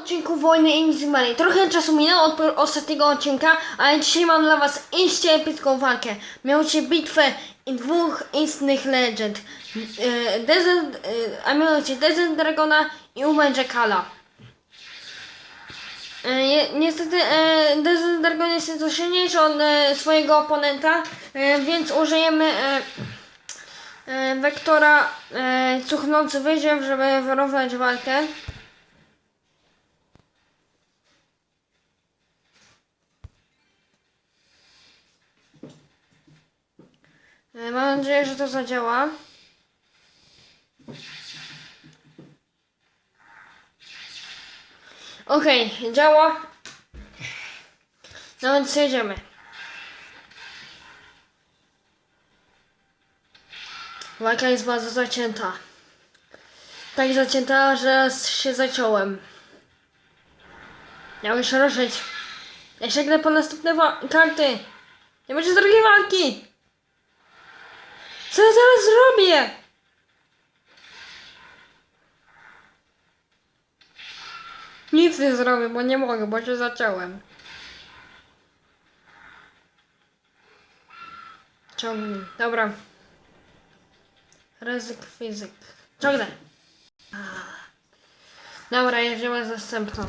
odcinku Wojny Inzimali. Trochę czasu minęło od ostatniego odcinka, ale dzisiaj mam dla was iście epicką walkę. Mianowicie bitwę dwóch istnych legend. E, Desert, e, a mianowicie Desert Dragona i Umen Jackala. Je- Niestety e, Desert Dragon jest nieco silniejszy od swojego oponenta, więc użyjemy wektora cuchnący wyziew, żeby wyrównać walkę. Mam nadzieję, że to zadziała. Okej, działa. No więc jedziemy. Walka jest bardzo zacięta. Tak zacięta, że się zaciąłem. Miałem się ruszyć. Ja sięgnę po następne karty. Nie będzie drugiej walki. Co ja teraz zrobię? Nic nie zrobię, bo nie mogę, bo się zaciąłem. Ciągnij. Dobra. Ryzyk fizyk. Ciągnę. Dobra, jedziemy z następną.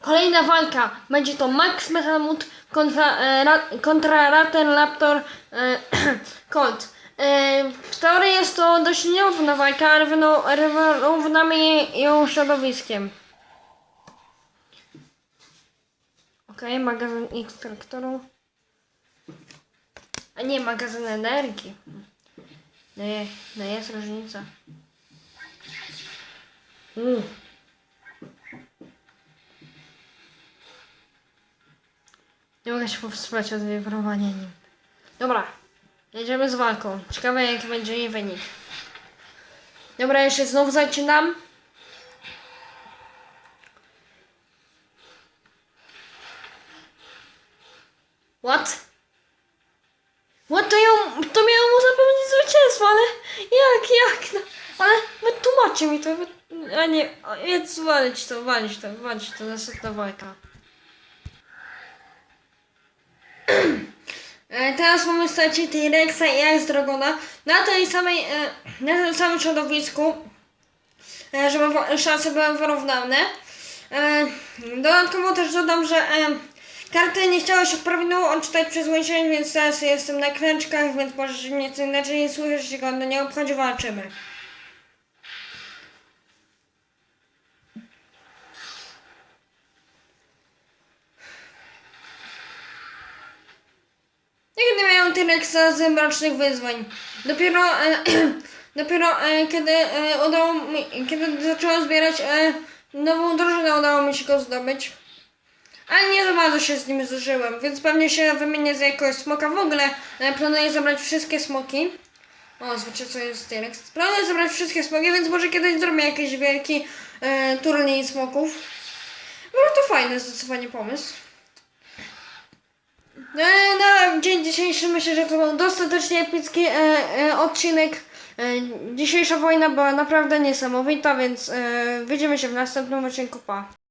Kolejna walka będzie to Max Metalmut kontra, e, ra, kontra Raten Raptor e, Colt. E, teorii jest to dość nierówna walka, ale równo- wyrównamy je- ją środowiskiem. Okej, magazyn X. A nie, magazyn energii. No, je, no jest różnica. Mm. Nie mogę się powstrzymać od wibrowania nim. Dobra, jedziemy z walką. Ciekawe jaki będzie jej wynik. Dobra, jeszcze znowu zaczynam. What? What to ją, to miało mu zapewnić zwycięstwo, ale jak, jak, no, ale wytłumaczcie mi to, a nie, więc walić to, walić to, walić to, następna walka. E, Teraz mamy stracić T-Rexa i Ice Dragona na tej samej, e, na tym samym środowisku, e, żeby szanse były wyrównane. E, Dodatkowo też dodam, że e, karty nie chciały się prawidłowo odczytać przez łączenie, więc teraz jestem na klęczkach, więc możesz mnie co inaczej nie słyszeć, jeśli go nie obchodzi, walczymy. T-Rexa z mrocznych wyzwań. Dopiero, e, dopiero e, kiedy e, udało mi, kiedy zacząłem zbierać e, nową drużynę, udało mi się go zdobyć. Ale nie za bardzo się z nim zużyłem, więc pewnie się wymienię za jakiegoś smoka. W ogóle e, planuję zabrać wszystkie smoki. O, zobaczcie co jest T-Rex. Planuję zabrać wszystkie smoki, więc może kiedyś zrobię jakiś wielki e, turniej smoków. Było to fajny zdecydowanie pomysł. No, na dzień dzisiejszy myślę, że to był dostatecznie epicki e, e, odcinek. E, dzisiejsza wojna była naprawdę niesamowita, więc e, widzimy się w następnym odcinku. Pa.